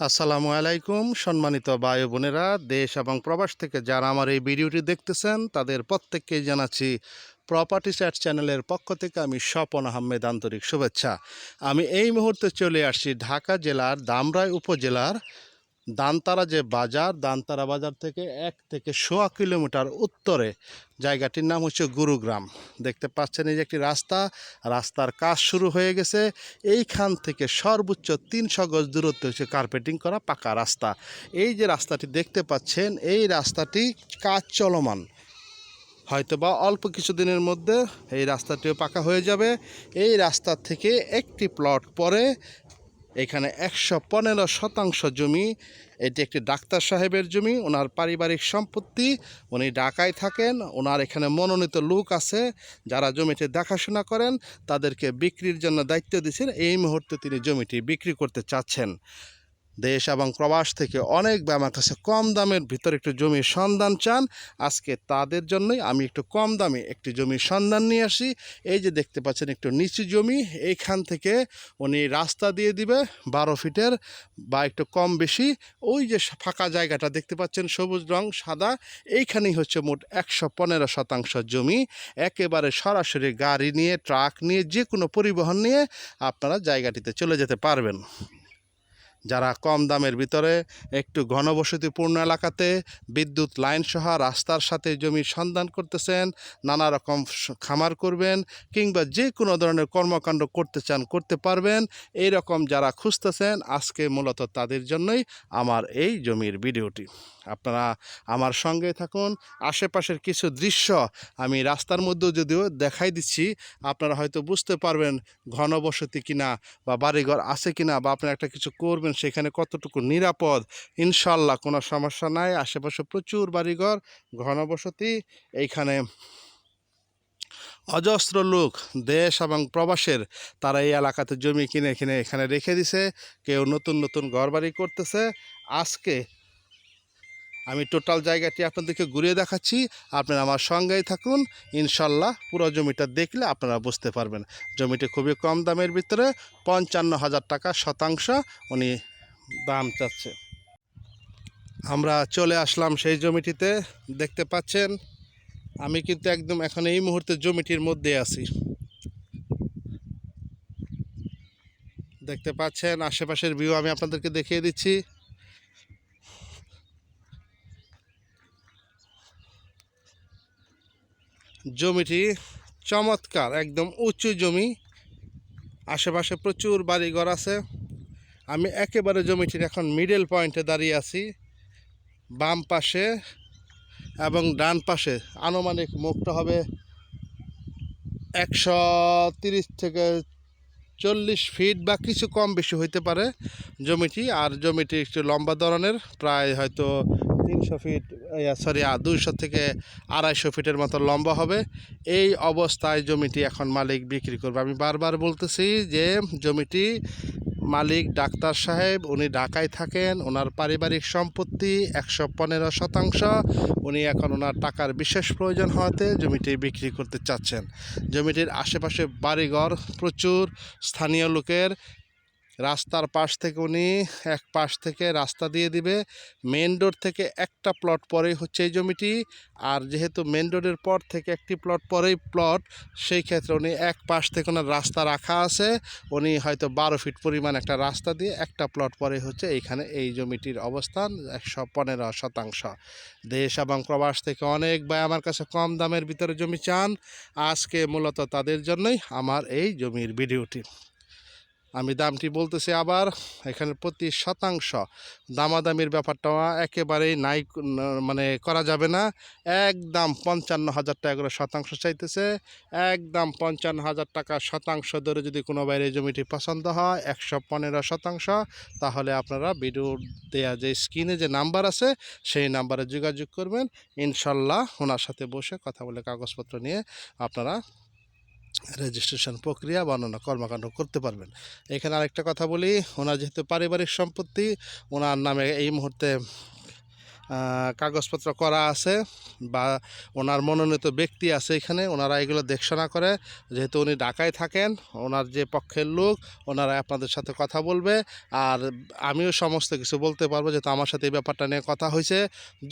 আসসালামু আলাইকুম, সম্মানিত বায়ু বোনেরা, দেশ এবং প্রবাস থেকে যারা আমার এই ভিডিওটি দেখতেছেন, তাদের প্রত্যেককেই জানাচ্ছি প্রপার্টি স্যাট চ্যানেলের পক্ষ থেকে আমি স্বপন আহমেদ আন্তরিক শুভেচ্ছা। আমি এই মুহূর্তে চলে আসছি ঢাকা জেলার দামরাই উপজেলার দানতারা যে বাজার, দানতারা বাজার থেকে এক থেকে সোয়া কিলোমিটার উত্তরে। জায়গাটির নাম হচ্ছে গুরুগ্রাম। দেখতে পাচ্ছেন এই যে একটি রাস্তা, রাস্তার কাজ শুরু হয়ে গেছে। এইখান থেকে সর্বোচ্চ তিনশো গজ দূরত্ব হচ্ছে কার্পেটিং করা পাকা রাস্তা। এই যে রাস্তাটি দেখতে পাচ্ছেন, এই রাস্তাটি কাজ চলমান। হয়তো বা অল্প কিছুদিনের মধ্যে এই রাস্তাটিও পাকা হয়ে যাবে। এই রাস্তা থেকে একটি প্লট পরে এখানে একশো পনেরো শতাংশ জমি, এটি একটি ডাক্তার সাহেবের জমি, ওনার পারিবারিক সম্পত্তি, উনি ঢাকায় থাকেন, ওনার এখানে মনোনীত লোক আছে, যারা জমিটি দেখাশোনা করেন, তাদেরকে বিক্রির জন্য দায়িত্ব দিয়েছেন এই মুহূর্তে তিনি জমিটি বিক্রি করতে চাচ্ছেন। দেশ এবং প্রবাস থেকে অনেক ভাই আমার কাছে কম দামের ভিতরে একটু জমির সন্ধান চান। আজকে তাদের জন্যই আমি একটু কম দামে একটি জমির সন্ধান নিয়ে আসি। এই যে দেখতে পাচ্ছেন একটু নিচু জমি, এইখান থেকে উনি রাস্তা দিয়ে দিবে বারো ফিটের বা একটু কম বেশি। ওই যে ফাঁকা জায়গাটা দেখতে পাচ্ছেন সবুজ রং, সাদা। এইখানেই হচ্ছে মোট একশো পনেরো শতাংশ জমি। একেবারে সরাসরি গাড়ি নিয়ে, ট্রাক নিয়ে যে কোনো পরিবহন নিয়ে আপনারা জায়গাটিতে চলে যেতে পারবেন। যারা কম দামের ভিতরে একটু ঘনবসতিপূর্ণ এলাকাতে বিদ্যুৎ লাইন সহ রাস্তার সাথে জমির সন্ধান করতেছেন, নানা রকম খামার করবেন কিংবা যে কোনো ধরনের কর্মকাণ্ড করতে চান করতে পারবেন। এই রকম যারা খুঁজতেছেন, আজকে মূলত তাদের জন্যই আমার এই জমির ভিডিওটি। আপনারা আমার সঙ্গে থাকুন। আশেপাশের কিছু দৃশ্য আমি রাস্তার মধ্যেও যদিও দেখাই দিচ্ছি, আপনারা হয়তো বুঝতে পারবেন ঘনবসতি কিনা বা বাড়িঘর আছে কিনা বা আপনারা একটা কিছু করবেন সেখানে কতটুকু নিরাপদ? ইনশাল্লাহ কোনো সমস্যা নাই। আশেপাশে প্রচুর বাড়িঘর, ঘনবসতি, এইখানে অজস্র লোক, দেশ এবং প্রবাসের। তারা এই এলাকাতে জমি কিনে কিনে এখানে রেখে দিছে। কেউ নতুন নতুন ঘরবাড়ি করতেছে। আজকে আমি টোটাল জায়গাটি আপনাদেরকে ঘুরিয়ে দেখাচ্ছি। আপনারা আমার সঙ্গেই থাকুন। ইনশাল্লাহ পুরো জমিটা দেখলে আপনারা বুঝতে পারবেন। জমিটি খুবই কম দামের ভিতরে পঞ্চান্ন হাজার টাকা শতাংশ উনি দাম চাচ্ছে। আমরা চলে আসলাম সেই জমিটিতে। দেখতে পাচ্ছেন, আমি কিন্তু একদম এখন এই মুহূর্তে জমিটির মধ্যে আছি। দেখতে পাচ্ছেন, আশেপাশের ভিউ আমি আপনাদেরকে দেখিয়ে দিচ্ছি। জমিটি চমৎকার, একদম উঁচু জমি। আশেপাশে প্রচুর বাড়িঘর আছে। আমি একেবারে জমিটির এখন মিডল পয়েন্টে দাঁড়িয়ে আছি, বাম পাশে এবং ডান পাশে। আনুমানিক মুখটা হবে একশো তিরিশ থেকে চল্লিশ ফিট বা কিছু কম বেশি হইতে পারে জমিটি, আর জমিটি একটু লম্বা ধরনের, প্রায় হয়তো তিনশো ফিট সরি দুইশো থেকে আড়াইশো ফিটের মতো লম্বা হবে। এই অবস্থায় জমিটি এখন মালিক বিক্রি করবে। আমি বারবার বলতেছি যে জমিটি মালিক, ডাক্তার সাহেব, উনি ঢাকায় থাকেন, ওনার পারিবারিক সম্পত্তি একশো পনেরো শতাংশ। উনি এখন ওনার টাকার বিশেষ প্রয়োজন হওয়াতে জমিটি বিক্রি করতে চাচ্ছেন। জমিটির আশেপাশে বাড়িঘর প্রচুর, স্থানীয় লোকের রাস্তার পাশ থেকে উনি এক পাশ থেকে রাস্তা দিয়ে দিবে। মেন রোড থেকে একটা প্লট পরেই হচ্ছে এই জমিটি। আর যেহেতু মেন রোডের পর থেকে একটি প্লট পরেই প্লট সেই ক্ষেত্রে উনি এক পাশ থেকে ওনার রাস্তা রাখা আছে। উনি হয়তো বারো ফিট পরিমাণ একটা রাস্তা দিয়ে একটা প্লট পরে হচ্ছে এইখানে এই জমিটির অবস্থান, একশো পনেরো শতাংশ। দেশ এবং প্রবাস থেকে অনেক ভাই আমার কাছে কম দামের ভিতরে জমি চান। আজকে মূলত তাদের জন্যই আমার এই জমির ভিডিওটি। আমি দামটি বলতেছি আবার, এখানে প্রতি শতাংশ দামাদামির ব্যাপারটা একেবারেই নাই মানে করা যাবে না। একদম পঞ্চান্ন হাজার টাকা করে শতাংশ চাইতেছে। একদম পঞ্চান্ন হাজার টাকা শতাংশ ধরে যদি কোনো বাইরে জমিটি পছন্দ হয়, একশো পনেরো শতাংশ, তাহলে আপনারা ভিডিও দেয়া যে স্ক্রিনে যে নাম্বার আছে, সেই নাম্বারে যোগাযোগ করবেন। ইনশাল্লাহ ওনার সাথে বসে কথা বলে কাগজপত্র নিয়ে আপনারা রেজিস্ট্রেশন প্রক্রিয়া বা অন্যান্য কর্মকাণ্ড করতে পারবেন। এখানে আরেকটা কথা বলি, ওনার যেহেতু পারিবারিক সম্পত্তি, ওনার নামে এই মুহূর্তে কাগজপত্র করা আছে বা ওনার মনোনীত ব্যক্তি আছে এখানে, ওনারা এগুলো দেখশোনা করে, যেহেতু উনি ঢাকায় থাকেন, ওনার যে পক্ষের লোক, ওনারা আপনাদের সাথে কথা বলবে, আর আমিও সমস্ত কিছু বলতে পারব, যেহেতু আমার সাথে এই ব্যাপারটা নিয়ে কথা হয়েছে।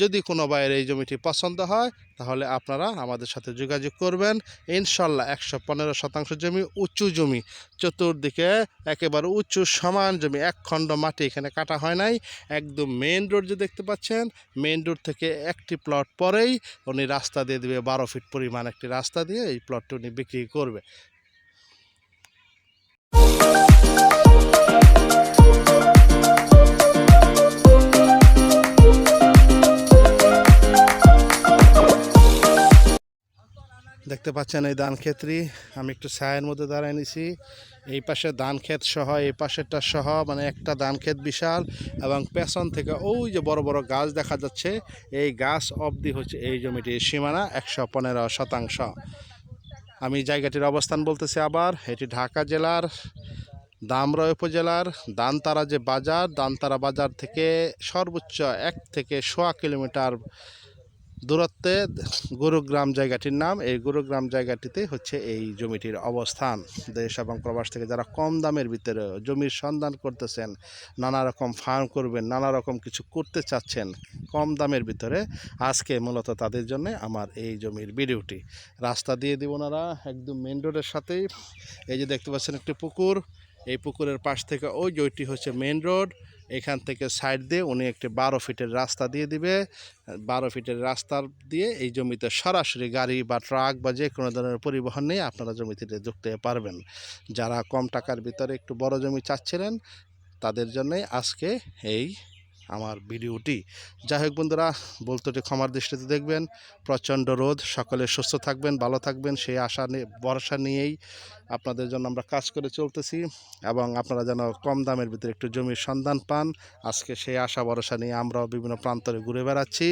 যদি কোনো বাইরে এই জমিটি পছন্দ হয় তাহলে আপনারা আমাদের সাথে যোগাযোগ করবেন। ইনশাল্লাহ একশো পনেরো শতাংশ জমি, উঁচু জমি, চতুর্দিকে একেবারে উঁচু, সমান জমি এক খণ্ড মাটি এখানে কাটা হয় নাই। একদম মেইন রোড যে দেখতে পাচ্ছেন মেইন রোড থেকে একটি প্লট পরেই উনি রাস্তা দিয়ে দেবে, বারো ফিট পরিমাণ একটি রাস্তা দিয়ে এই প্লটটি উনি বিক্রি করবে। দেখতে পাচ্ছেন এই ধান ক্ষেত্রই আমি একটু ছায়ের মধ্যে দাঁড়ায় নিছি। এই পাশে ধান ক্ষেত সহ, এই পাশেরটা সহ মানে একটা ধান ক্ষেত বিশাল এবং পেছন থেকে ওই যে বড় বড় গাছ দেখা যাচ্ছে। এই গাছ অবধি হচ্ছে এই জমিটির সীমানা একশো পনেরো শতাংশ। আমি জায়গাটির অবস্থান বলতেছি আবার, এটি ঢাকা জেলার দামরয় উপজেলার দানতারা যে বাজার, দানতারা বাজার থেকে সর্বোচ্চ এক থেকে সোয়া কিলোমিটার দূরত্বে গুরুগ্রাম জায়গাটির নাম। এই গুরুগ্রাম জায়গাটিতে হচ্ছে এই জমিটির অবস্থান। দেশ এবং প্রবাস থেকে যারা কম দামের ভিতরে জমির সন্ধান করতেছেন, নানা রকম ফার্ম করবেন, নানা রকম কিছু করতে চাচ্ছেন, কম দামের ভিতরে আজকে মূলত তাদের জন্য আমার এই জমির ভিডিওটি। রাস্তা দিয়ে দিব ওনারা, একদম মেন রোডের সাথেই। এই যে দেখতে পাচ্ছেন একটি পুকুর। এই পুকুরের পাশ থেকে ওই জয়টি হচ্ছে মেন রোড এখান থেকে সাইড দিয়ে উনি একটি বারো ফিটের রাস্তা দিয়ে দিবে। বারো ফিটের রাস্তা দিয়ে এই জমিতে সরাসরি গাড়ি বা ট্রাক বা যে কোনো ধরনের পরিবহন নিয়ে আপনারা জমিতে ঢুকতে পারবেন। যারা কম টাকার ভিতরে একটু বড় জমি চাচ্ছিলেন, তাদের জন্যই আজকে এই আমার ভিডিওটি। যাই হোক বন্ধুরা, বলতে ক্ষমার দৃষ্টিতে দেখবেন, প্রচণ্ড রোদ, সকলে সুস্থ থাকবেন, ভালো থাকবেন, সেই আশা নিয়ে ভরসা নিয়েই আপনাদের জন্য আমরা কাজ করে চলতেছি এবং আপনারা যেন কম দামের ভিতরে একটু জমির সন্ধান পান। আজকে সেই আশা, ভরসা নিয়ে আমরাও বিভিন্ন প্রান্তরে ঘুরে বেড়াচ্ছি।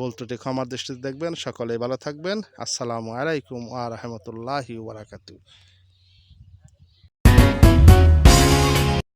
বলতুটি ক্ষমার দৃষ্টিতে দেখবেন সকলে ভালো থাকবেন। আসসালামু আলাইকুম আ, রহমতুল্লাহি ওবরাকাতু